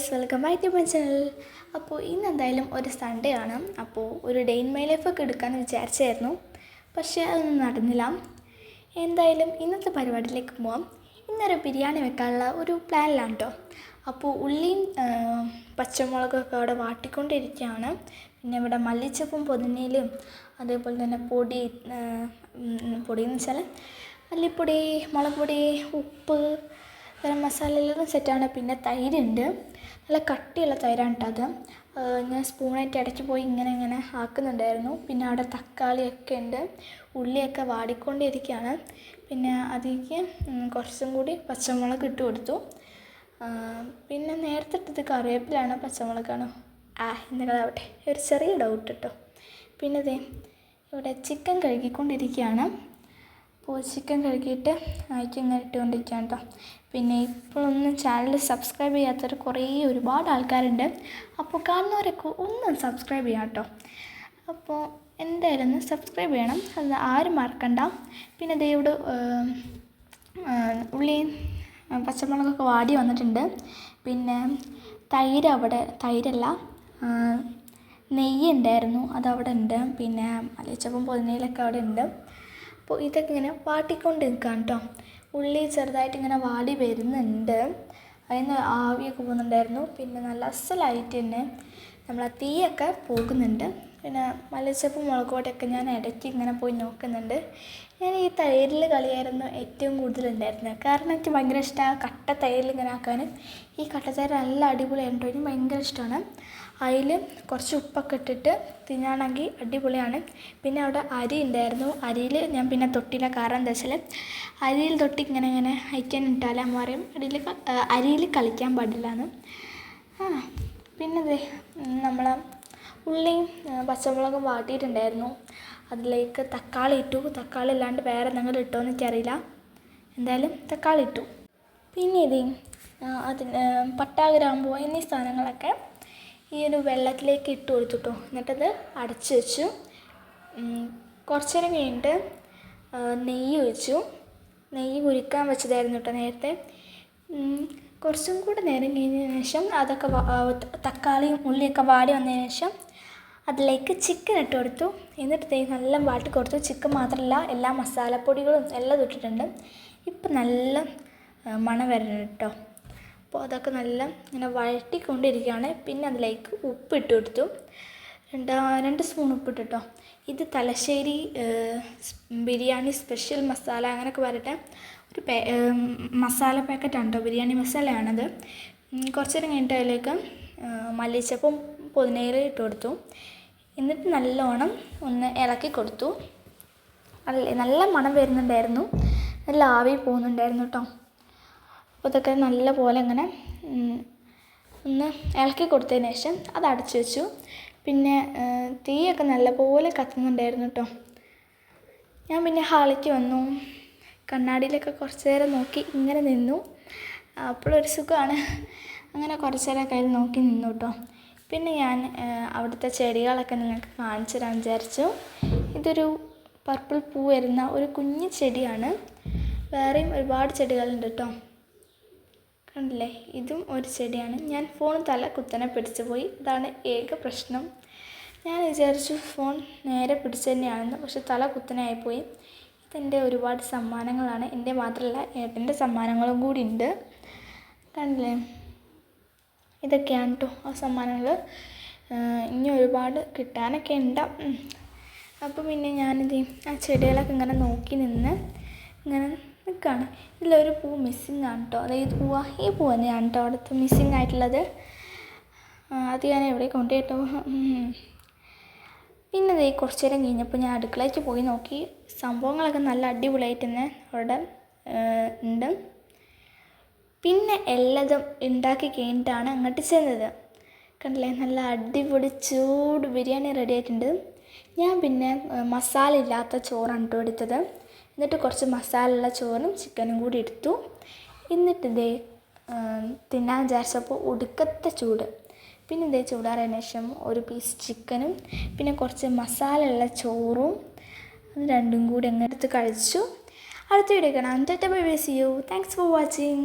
Guys welcome back to my channel. അപ്പോൾ ഇന്ന് എന്തായാലും ഒരു സൺഡേ ആണ്. അപ്പോൾ ഒരു ഡേ ഇൻ മൈ ലൈഫൊക്കെ എടുക്കാമെന്ന് വിചാരിച്ചായിരുന്നു. പക്ഷേ അതൊന്നും നടന്നില്ല. എന്തായാലും ഇന്നത്തെ പരിപാടിയിലേക്ക് പോവാം. ഇന്നൊരു ബിരിയാണി വെക്കാനുള്ള ഒരു പ്ലാനിലാണ് കേട്ടോ അപ്പോൾ ഉള്ളിയും പച്ചമുളകൊക്കെ അവിടെ വാട്ടിക്കൊണ്ടിരിക്കുകയാണ്. പിന്നെ ഇവിടെ മല്ലിച്ചപ്പും പൊതിനയിലും അതേപോലെ തന്നെ പൊടി പൊടിയെന്ന് വെച്ചാൽ മല്ലിപ്പൊടി മുളക് പൊടി ഉപ്പ് ഗരം മസാല എല്ലാം സെറ്റാണ് പിന്നെ തൈരുണ്ട്. നല്ല കട്ടിയുള്ള തൈരാണ് കേട്ടോ അത് ഞാൻ സ്പൂണായിട്ട് ഇടയ്ക്ക് പോയി ഇങ്ങനെ ഇങ്ങനെ ആക്കുന്നുണ്ടായിരുന്നു. പിന്നെ അവിടെ തക്കാളിയൊക്കെ ഉണ്ട്. ഉള്ളിയൊക്കെ വാടിക്കൊണ്ടിരിക്കുകയാണ്. പിന്നെ അതിലേക്ക് കുറച്ചും കൂടി പച്ചമുളക് ഇട്ട് കൊടുത്തു. പിന്നെ നേരത്തെ ഇട്ടത് കറിവേപ്പിലാണ് പച്ചമുളകാണ്. ആ എന്നുള്ളതാവട്ടെ ഒരു ചെറിയ ഡൗട്ട് കേട്ടോ പിന്നെ ദേ ഇവിടെ ചിക്കൻ കഴുകിക്കൊണ്ടിരിക്കുകയാണ്. അപ്പോൾ ചിക്കൻ കഴുകിയിട്ട് ഇങ്ങനെ ഇട്ടുകൊണ്ടിരിക്കുകയാണ് കേട്ടോ. പിന്നെ ഇപ്പോഴൊന്നും ചാനൽ സബ്സ്ക്രൈബ് ചെയ്യാത്തവർ കുറേ ഒരുപാട് ആൾക്കാരുണ്ട്. അപ്പോൾ കാണുന്നവരൊക്കെ ഒന്ന് സബ്സ്ക്രൈബ് ചെയ്യാം കേട്ടോ. അപ്പോൾ എന്തായാലും സബ്സ്ക്രൈബ് ചെയ്യണം. അത് ആരും മറക്കണ്ട. പിന്നെ ദേ ഇവിടെ ഉള്ളി പച്ചമുളകൊക്കെ വാടി വന്നിട്ടുണ്ട്. പിന്നെ തൈര് അവിടെ തൈരല്ല നെയ്യ് ഉണ്ടായിരുന്നു. അതവിടെ ഉണ്ട്. പിന്നെ മലച്ചപ്പം പൊതിനയിലൊക്കെ അവിടെ ഉണ്ട്. അപ്പോൾ ഇതൊക്കെ ഇങ്ങനെ വാട്ടിക്കൊണ്ട് കേട്ടോ. ഉള്ളി ചെറുതായിട്ട് ഇങ്ങനെ വാടി വരുന്നുണ്ട്. അതിന് ആവിയൊക്കെ പോകുന്നുണ്ടായിരുന്നു. പിന്നെ നല്ല അസലായിട്ട് തന്നെ നമ്മളെ തീയൊക്കെ പോകുന്നുണ്ട്. പിന്നെ മല്ലിച്ചപ്പും മുളകുപൊടിയൊക്കെ ഞാൻ ഇടയ്ക്ക് ഇങ്ങനെ പോയി നോക്കുന്നുണ്ട്. ഞാൻ ഈ തൈരിൽ കളിയായിരുന്നു ഏറ്റവും കൂടുതലുണ്ടായിരുന്നത് കാരണം എനിക്ക് ഭയങ്കര ഇഷ്ടമാണ് കട്ട തൈരിൽ ഇങ്ങനെ ആക്കാൻ ഈ കട്ട തൈര് നല്ല അടിപൊളിയാണ് കേട്ടോ എനിക്ക് ഭയങ്കര ഇഷ്ടമാണ് അതിൽ കുറച്ച് ഉപ്പൊക്കെ ഇട്ടിട്ട് തിന്നാണെങ്കിൽ അടിപൊളിയാണ്. പിന്നെ അവിടെ അരി ഉണ്ടായിരുന്നു. അരിയിൽ ഞാൻ പിന്നെ തൊട്ടില്ല. കാരണം എന്താ വെച്ചാൽ അരിയിൽ തൊട്ടി ഇങ്ങനെ ഇങ്ങനെ അയക്കാൻ ഇട്ടാൽ അമ്മ പറയും അടിയിൽ അരിയിൽ കളിക്കാൻ പാടില്ല എന്ന് ആ പിന്നെ നമ്മളെ ഉള്ളിയും പച്ചമുളകും വാട്ടിയിട്ടുണ്ടായിരുന്നു. അതിലേക്ക് തക്കാളി ഇട്ടു. തക്കാളി അല്ലാണ്ട് വേറെ എന്തെങ്കിലും ഇട്ടോ എന്ന് എനിക്കറിയില്ല. എന്തായാലും തക്കാളി ഇട്ടു. പിന്നെ ഇത് അതിന് പട്ട ഗ്രാമ്പൂ എന്നീ സാധനങ്ങളൊക്കെ ഈ ഒരു വെള്ളത്തിലേക്ക് ഇട്ട് കൊടുത്തിട്ടു. എന്നിട്ടത് അടച്ച് വെച്ചു. കുറച്ചു നേരം കഴിഞ്ഞിട്ട് നെയ്യ് ഒഴിച്ചു. നെയ്യ് കുരുക്കാൻ വെച്ചതായിരുന്നു കേട്ടോ നേരത്തെ. കുറച്ചും കൂടെ നേരം കഴിഞ്ഞതിന് ശേഷം അതൊക്കെ തക്കാളിയും ഉള്ളിയൊക്കെ വാടി വന്നതിന് ശേഷം അതിലേക്ക് ചിക്കൻ ഇട്ട് കൊടുത്തു. എന്നിട്ട് നല്ല വാട്ടി കൊടുത്തു. ചിക്കൻ മാത്രമല്ല എല്ലാ മസാലപ്പൊടികളും എല്ലാം ഇട്ടിട്ടുണ്ട്. ഇപ്പം നല്ല മണം വരുന്നുണ്ട് കേട്ടോ അപ്പോൾ അതൊക്കെ നല്ല ഇങ്ങനെ വഴറ്റിക്കൊണ്ടിരിക്കുകയാണ്. പിന്നെ അതിലേക്ക് ഉപ്പ് ഇട്ട് കൊടുത്തു. രണ്ട് രണ്ട് സ്പൂൺ ഉപ്പിട്ട് കേട്ടോ ഇത് തലശ്ശേരി ബിരിയാണി സ്പെഷ്യൽ മസാല അങ്ങനെയൊക്കെ വരട്ടെ. ഒരു പേ മസാല പാക്കറ്റാണ് കേട്ടോ ബിരിയാണി മസാലയാണത്. കുറച്ചു നേരം കഴിഞ്ഞിട്ട് അതിലേക്ക് മല്ലിച്ചപ്പും പുതിനയില ഇട്ട് കൊടുത്തു. എന്നിട്ട് നല്ലോണം ഒന്ന് ഇളക്കി കൊടുത്തു. അല്ലേ നല്ല മണം വരുന്നുണ്ടായിരുന്നു. നല്ല ആവി പോകുന്നുണ്ടായിരുന്നു കേട്ടോ അപ്പോൾ ഇതൊക്കെ നല്ല പോലെ ഇങ്ങനെ ഒന്ന് ഇളക്കി കൊടുത്തതിന് ശേഷം അത് അടച്ചു വെച്ചു. പിന്നെ തീയൊക്കെ തീയൊക്കെ നല്ലപോലെ കത്തുന്നുണ്ടായിരുന്നു കേട്ടോ ഞാൻ പിന്നെ ഹാളിക്ക് വന്നു. കണ്ണാടിയിലൊക്കെ കുറച്ച് നേരം നോക്കി ഇങ്ങനെ നിന്നു. അപ്പോഴൊരു സുഖമാണ്. അങ്ങനെ കുറച്ച് നേരമൊക്കെ അതിൽ നോക്കി നിന്നു കേട്ടോ പിന്നെ ഞാൻ അവിടുത്തെ ചെടികളൊക്കെ നിങ്ങൾക്ക് കാണിച്ചു തരാൻ വിചാരിച്ചു. ഇതൊരു പർപ്പിൾ പൂ വരുന്ന ഒരു കുഞ്ഞു ചെടിയാണ്. വേറെയും ഒരുപാട് ചെടികളുണ്ട് കേട്ടോ കണ്ടില്ലേ? ഇതും ഒരു ചെടിയാണ്. ഞാൻ ഫോൺ തല കുത്തനെ പിടിച്ചു പോയി. ഇതാണ് ഏക പ്രശ്നം. ഞാൻ വിചാരിച്ചു ഫോൺ നേരെ പിടിച്ചു തന്നെയാണെന്ന് പക്ഷെ തല കുത്തനെ ആയിപ്പോയി ഇതെന്റെ ഒരുപാട് സമ്മാനങ്ങളാണ്. എന്റെ മാത്രമല്ല ഏട്ടന്റെ സമ്മാനങ്ങളും കൂടി ഉണ്ട്. കണ്ടില്ലേ? ഇതൊക്കെയാണ് കേട്ടോ ആ സമ്മാനങ്ങൾ ഇനി ഒരുപാട് കിട്ടാനൊക്കെ ഉണ്ടാവും അപ്പോൾ പിന്നെ ഞാനിത് ആ ചെടികളൊക്കെ ഇങ്ങനെ നോക്കി നിന്ന് ഇങ്ങനെ നിൽക്കുകയാണ് ഇതിലൊരു പൂ മിസ്സിങ് ആണ് കേട്ടോ അതായത് പൂവ ഈ പൂ തന്നെയാണ് കേട്ടോ അവിടുത്തെ മിസ്സിങ് ആയിട്ടുള്ളത്. അത് ഞാൻ എവിടെ കൊണ്ട് കേട്ടോ പിന്നെ ഇതേ കുറച്ച് നേരം കഴിഞ്ഞപ്പോൾ ഞാൻ അടുക്കളയ്ക്ക് പോയി നോക്കി. സംഭവങ്ങളൊക്കെ നല്ല അടിപൊളിയായിട്ട് തന്നെ അവിടെ ഉണ്ട് പിന്നെ എല്ലതും ഉണ്ടാക്കി കഴിഞ്ഞിട്ടാണ് അങ്ങോട്ട് ചെന്നത്. കണ്ടില്ലേ? നല്ല അടിപൊളി ചൂട് ബിരിയാണി റെഡി ആയിട്ടുണ്ട്. ഞാൻ പിന്നെ മസാല ഇല്ലാത്ത ചോറാണ് കേട്ടോ എടുത്തത്. എന്നിട്ട് കുറച്ച് മസാല ഉള്ള ചോറും ചിക്കനും കൂടി എടുത്തു. എന്നിട്ട് ഇതേ തിന്നാൻ വിചാരിച്ചപ്പോൾ ഒടുക്കത്തെ ചൂട്. പിന്നെ ഇതേ ചൂടാറിയതിന് ശേഷം ഒരു പീസ് ചിക്കനും പിന്നെ കുറച്ച് മസാല ഉള്ള ചോറും അത് രണ്ടും കൂടി അങ്ങ് എടുത്ത് കഴിച്ചു. അടുത്ത വീഡിയോ കാണാം. Tata bye bye see you thanks for watching